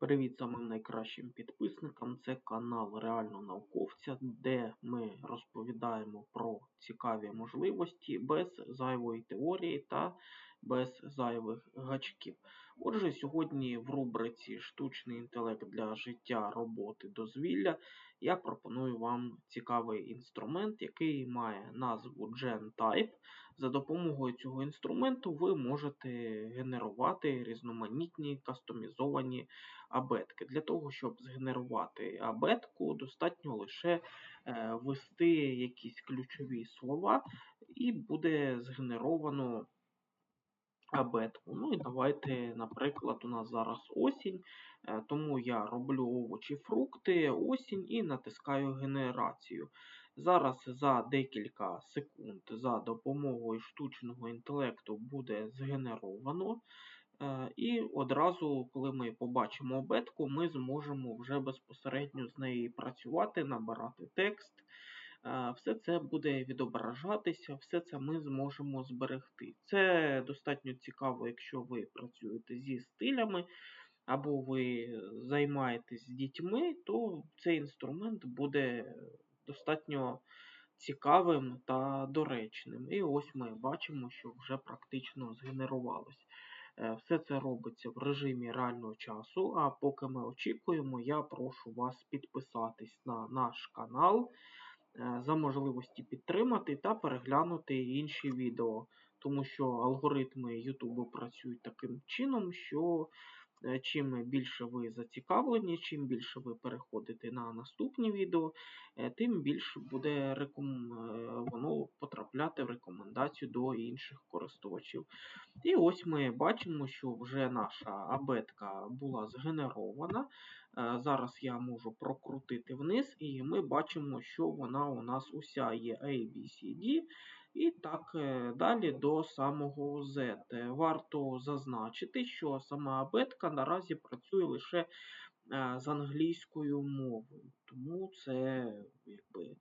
Привіт самим найкращим підписникам. Це канал Реально Науковця, де ми розповідаємо про цікаві можливості без зайвої теорії та без зайвих гачків. Отже, сьогодні в рубриці Штучний інтелект для життя, роботи, дозвілля я пропоную вам цікавий інструмент, який має назву GenType. За допомогою цього інструменту ви можете генерувати різноманітні кастомізовані абетки. Для того, щоб згенерувати абетку, достатньо лише е, ввести якісь ключові слова, і буде згенеровано абетку. Ну і давайте, наприклад, у нас зараз осінь, е, тому я роблю овочі, фрукти, осінь і натискаю генерацію. Зараз за декілька секунд за допомогою штучного інтелекту буде згенеровано. Е, і одразу, коли ми побачимо обетку, ми зможемо вже безпосередньо з нею працювати, набирати текст. Все це буде відображатися, все це ми зможемо зберегти. Це достатньо цікаво, якщо ви працюєте зі стилями, або ви займаєтесь дітьми, то цей інструмент буде достатньо цікавим та доречним. І ось ми бачимо, що вже практично згенерувалось. Е, все це робиться в режимі реального часу. А поки ми очікуємо, я прошу вас підписатись на наш канал за можливості підтримати та переглянути інші відео. Тому що алгоритми YouTube працюють таким чином, що Е, чим більше ви зацікавлені, чим більше ви переходите на наступні відео, е, тим більше буде реком... Е, воно потрапляти в рекомендацію до інших користувачів. І ось ми бачимо, що вже наша абетка була згенерована. Зараз я можу прокрутити вниз, і ми бачимо, що вона у нас уся є A, B, C, D. І так е, далі до самого Z. Варто зазначити, що сама абетка наразі працює лише е, з англійською мовою. Тому це, якби, е,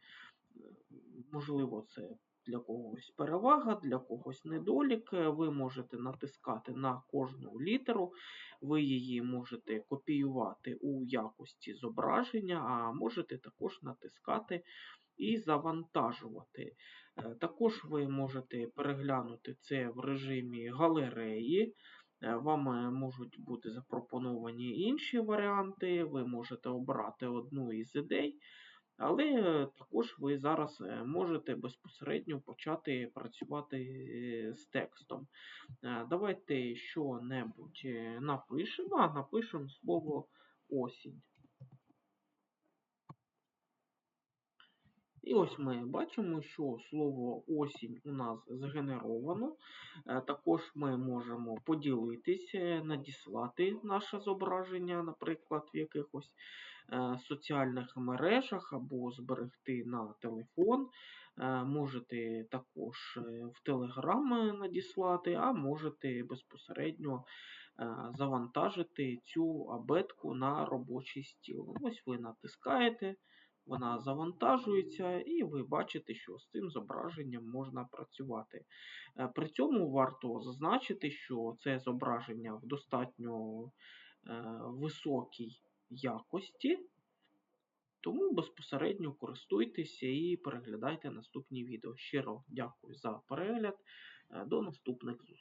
можливо, це для когось перевага, для когось недолік. Ви можете натискати на кожну літеру, ви її можете копіювати у якості зображення, а можете також натискати і завантажувати. Е, також ви можете переглянути це в режимі галереї. Е, вам е, можуть бути запропоновані інші варіанти, ви можете обрати одну із ідей, але також ви зараз можете безпосередньо почати працювати з текстом. Давайте що-небудь напишемо, а напишемо слово осінь. І ось ми бачимо, що слово осінь у нас згенеровано. Е, також ми можемо поділитися, надіслати наше зображення, наприклад, в якихось е, соціальних мережах або зберегти на телефон. Е, можете також в Телеграм надіслати, а можете безпосередньо завантажити цю абетку на робочий стіл. Ось ви натискаєте вона завантажується, і ви бачите, що з цим зображенням можна працювати. Е, при цьому варто зазначити, що це зображення в достатньо е, високій якості, тому безпосередньо користуйтеся і переглядайте наступні відео. Щиро дякую за перегляд. Е, до наступних зустрічей.